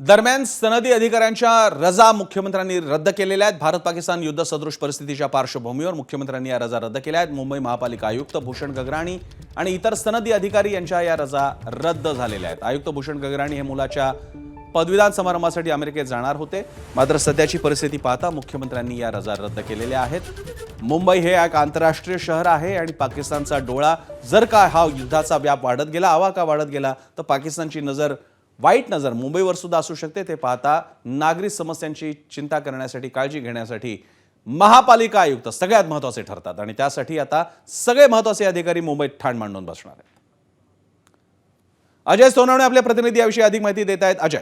दरम्यान सनदी अधिकाऱ्यांच्या रजा मुख्यमंत्र्यांनी रद्द केलेल्या आहेत. भारत पाकिस्तान युद्ध सदृश परिस्थितीच्या पार्श्वभूमीवर मुख्यमंत्र्यांनी या रजा रद्द केल्या आहेत. मुंबई महापालिका आयुक्त भूषण गगराणी आणि इतर सनदी अधिकारी यांच्या या रजा रद्द झालेल्या आहेत. आयुक्त भूषण गगराणी हे मुलाच्या पदवीदान समारंभासाठी अमेरिकेत जाणार होते. मात्र सध्याची परिस्थिती पाहता मुख्यमंत्र्यांनी या रजा रद्द केलेल्या आहेत. मुंबई हे एक आंतरराष्ट्रीय शहर आहे आणि पाकिस्तानचा डोळा जर का हा युद्धाचा व्याप वाढत गेला आवा का वाढत गेला तर पाकिस्तानची नजर वाईट नजर मुंबईवर सुद्धा असू शकते. ते पाहता नागरिक समस्यांची चिंता करण्यासाठी काळजी घेण्यासाठी महापालिका आयुक्त सगळ्यात महत्त्वाचे ठरतात. आणि त्यासाठी आता सगळे महत्त्वाचे अधिकारी मुंबईत ठाण मांडून बसणार आहेत. अजय सोनवणे आपल्या प्रतिनिधी याविषयी अधिक माहिती देत आहेत. अजय.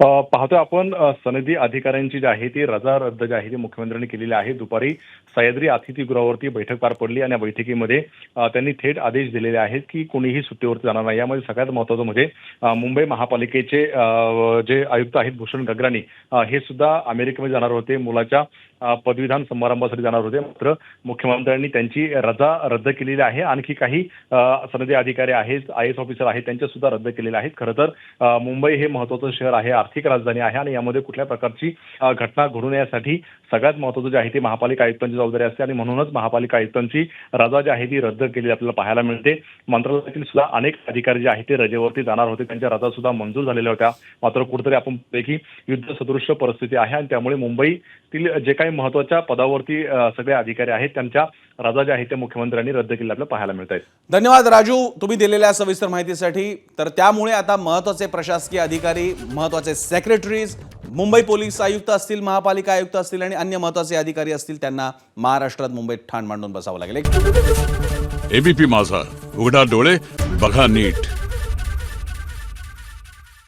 पाहतोय आपण सनदी अधिकाऱ्यांची जी आहे ती रजा रद्द जी आहे ती मुख्यमंत्र्यांनी केलेली आहे. दुपारी सह्याद्री अतिथीगृहावरती बैठक पार पडली आणि या बैठकीमध्ये त्यांनी थेट आदेश दिलेले आहेत की कोणीही सुट्टीवरती जाणार नाही. यामध्ये सगळ्यात महत्वाचं म्हणजे मुंबई महापालिकेचे जे आयुक्त आहेत भूषण गगरानी हे सुद्धा अमेरिकेमध्ये जाणार होते. मुलाच्या पदवीदान समारंभासाठी जाणार होते. मात्र मुख्यमंत्र्यांनी त्यांची रजा रद्द केलेली आहे. आणखी काही सनदी अधिकारी आहेत आय एस ऑफिसर आहेत त्यांच्या सुद्धा रद्द केलेल्या आहेत. खरं तर मुंबई हे महत्वाचं शहर आहे आर्थिक राजधानी आहे आणि यामध्ये कुठल्या प्रकारची घटना घडू नये यासाठी सगळ्यात महत्वाचं जे आहे ते महापालिका आयुक्तांची जबाबदारी असते आणि म्हणूनच महापालिका आयुक्तांची रजा जी आहे ती रद्द केलेली आपल्याला पाहायला मिळते. मंत्रालयातील सुद्धा अनेक अधिकारी जे आहेत ते रजेवरती जाणार होते. त्यांच्या रजा सुद्धा मंजूर झालेल्या होत्या. मात्र कुठेतरी आपण की युद्ध सदृश्य परिस्थिती आहे आणि त्यामुळे मुंबई जे काही महत्त्वाच्या पदावरती सगळे अधिकारी आहेत त्यांच्या रजा ज्या आहेत त्या मुख्यमंत्र्यांनी रद्द केलेल्या आपल्याला पाहायला मिळत आहेत. धन्यवाद राजू. तुम्ही दिलेल्या सविस्तर माहितीसाठी. तर त्यामुळे आता महत्त्वाचे प्रशासकीय अधिकारी महत्त्वाचे सेक्रेटरीज मुंबई पोलीस आयुक्त असतील महापालिका आयुक्त असतील आणि अन्य महत्त्वाचे अधिकारी असतील त्यांना महाराष्ट्रात मुंबईत ठाण मांडून बसावं लागेल. एबीपी माझा. उघडा डोळे बघा नीट.